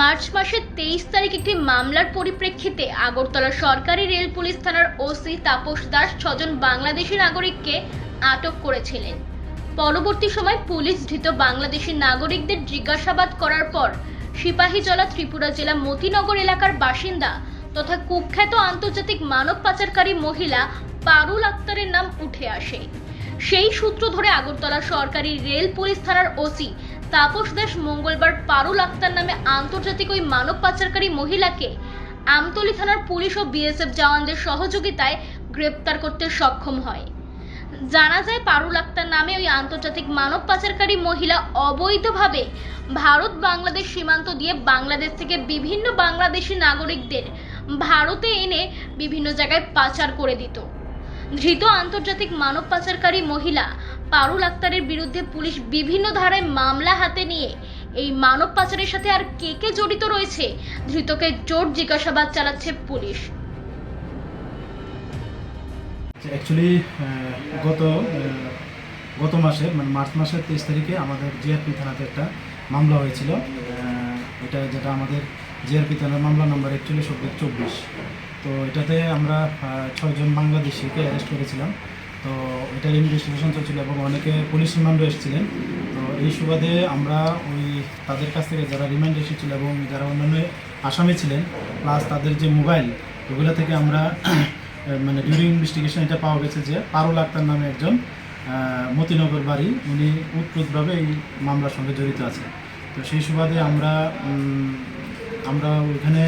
March মাসের তেইশ তারিখ একটি মামলার পরিপ্রেক্ষিতে আগরতলা সরকারি রেল পুলিশ থানার ওসি তাপস দাস ছজন বাংলাদেশি নাগরিককে আটক করেছিলেন। পরবর্তী সময় পুলিশ ধৃত বাংলাদেশি নাগরিকদের জিজ্ঞাসাবাদ করার পর সিপাহীজলা ত্রিপুরা জেলা মতিনগর এলাকার বাসিন্দা তথা কুখ্যাত আন্তর্জাতিক মানব পাচারকারী মহিলা পারুল আক্তারের নাম উঠে আসে। সেই সূত্র ধরে আগরতলা সরকারি রেল পুলিশ থানার ওসি তাপস দাস মঙ্গলবার পারুল আক্তার নামে আন্তর্জাতিক ওই মানব পাচারকারী মহিলাকে আমতলী থানার পুলিশ ও বিএসএফ জওয়ানদের সহযোগিতায় গ্রেপ্তার করতে সক্ষম হয়। জানা যায়, পারুল আক্তার নামে ওই আন্তর্জাতিক মানব পাচারকারী মহিলা অবৈধভাবে ভারত বাংলাদেশ সীমান্ত দিয়ে বাংলাদেশ থেকে বিভিন্ন বাংলাদেশি নাগরিকদের ভারতে এনে বিভিন্ন জায়গায় পাচার করে দিত। ধৃত আন্তর্জাতিক মানব পাচারকারী মহিলা পারুল আক্তারের বিরুদ্ধে পুলিশ বিভিন্ন ধারায় মামলা হাতে নিয়ে এই মানব পাচারের সাথে আর কে কে জড়িত রয়েছে, ধৃতকে জোর জিজ্ঞাসাবাদ চালাচ্ছে পুলিশ। অ্যাকচুয়ালি গত গত মাসে মানে মার্চ মাসের তেইশ তারিখে আমাদের জিআরপি থানাতে একটা মামলা হয়েছিল। এটা যেটা আমাদের জিআরপি থানার মামলা নম্বর একচল্লিশ, চব্বিশ তো এটাতে আমরা ছয়জন বাংলাদেশিকে অ্যারেস্ট করেছিলাম। তো এটার ইনভেস্টিগেশন চলছিল এবং অনেকে পুলিশ রিমান্ডও এসেছিলেন। তো এই সুবাদে আমরা ওই তাদের কাছ থেকে যারা রিমান্ড এসেছিল এবং যারা অন্যান্য আসামি ছিলেন প্লাস তাদের যে মোবাইল ওগুলো থেকে আমরা মানে ডিউরিং ইনভেস্টিগেশন এটা পাওয়া গেছে যে পারুল আক্তার নামে একজন মতিনগর বাড়ি, উনি উৎপ্রুতভাবে এই মামলার সঙ্গে জড়িত আছে তো সেই সুবাদে আমরা আমরা ওইখানে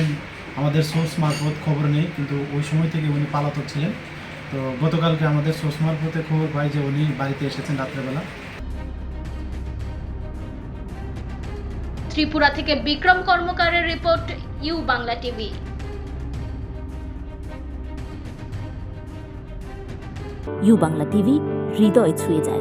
আমাদের সোর্স মারফত খবর নেই, কিন্তু ওই সময় থেকে উনি পালাতক ছিলেন। তো গতকালকে আমাদের সোর্স মারফতে খবর পাই যে উনি বাড়িতে এসেছেন রাত্রেবেলা। ত্রিপুরা থেকে Bikram কর্মকারের report U Bangla TV. U Bangla TV হৃদয় ছুঁয়ে যায়।